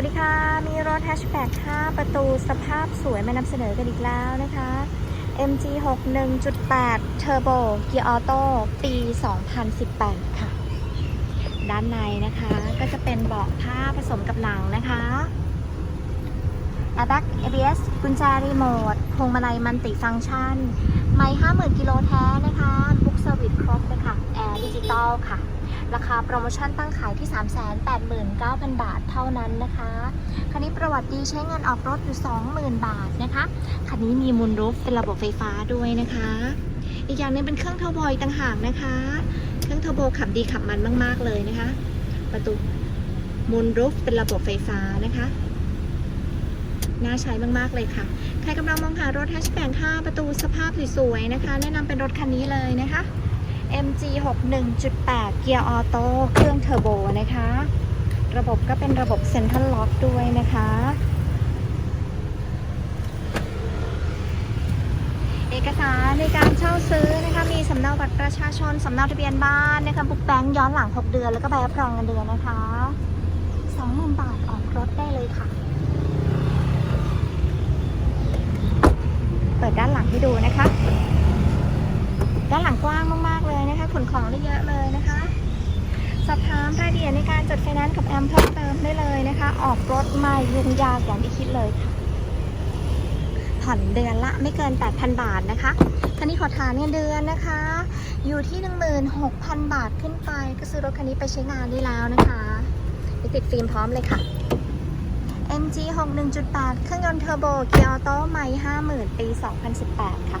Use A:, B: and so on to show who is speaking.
A: วัสดีค่ะ มีรถแฮชแบ็ก5ประตูสภาพสวยมานำเสนอกันอีกแล้วนะคะ MG 61.8 Turbo Gear Auto ปี 2018 ค่ะ ด้านในนะคะก็จะเป็นเบาะผ้าผสมกับหนังนะคะ Airbag ABS กุญแจรีโมทพวงมาลัยมันติฟังก์ชัน ไม่50,000 กิโลแท้นะคะ บุ๊กเซอร์วิสครบเลยค่ะ แอร์ดิจิตอลค่ะ ราคาโปรโมชั่นตั้งขายที่ 389,000 บาทเท่านั้นนะคะ คันนี้ประวัติดีใช้เงินออกรถอยู่ 20,000 บาทนะคะ คันนี้มีมูลรูฟเป็นระบบไฟฟ้าด้วยนะคะ อีกอย่างหนึงเป็นเครื่องเทอร์โบต่างหากนะคะ เครื่องเทอร์โบขับดีขับมันมาก ๆ เลยนะคะ ประตูมูลรูฟเป็นระบบไฟฟ้านะคะน่าใช้มาก ๆ เลยค่ะ ใครกำลังมองหารถแฮชแบ็ก5ประตูสภาพสวย ๆ นะคะ แนะนำเป็นรถคันนี้เลยนะคะ 61.8 เกียร์ออโต้เครื่องเทอร์โบนะคะ ระบบก็เป็นระบบเซ็นทรัลล็อกด้วยนะคะ เอกสารในการเช่าซื้อนะคะ มีสำเนาบัตรประชาชน สำเนาทะเบียนบ้านนะคะ บุ๊กแบงค์ย้อนหลัง 6 เดือน แล้วก็ใบรับรองเงินเดือนนะคะ 20,000 บาทออกรถได้เลยค่ะ เปิดด้านหลังให้ดูนะคะ ด้านหลังกว้างมากๆเขนของได้เยอะเลยนะคะ สอบถามรายละเอียดในการจดไฟแนนซ์กับแอมเพิ่มเติมได้เลยนะคะ ออกรถไม่ยุ่งยากอย่างที่คิดเลยค่ะผ่อนเดือนละไม่เกิน 8,000 บาทนะคะคันนี้ขอทานเงินเดือนนะคะ อยู่ที่ 16,000 บาทขึ้นไป ก็ซื้อรถคันนี้ไปใช้งานได้แล้วนะคะไปติดฟิล์มพร้อมเลยค่ะ MG 61.8 เครื่องยนต์เทอร์โบ เกียร์ออโต้ใหม่ 50,000 ปี 2018 ค่ะ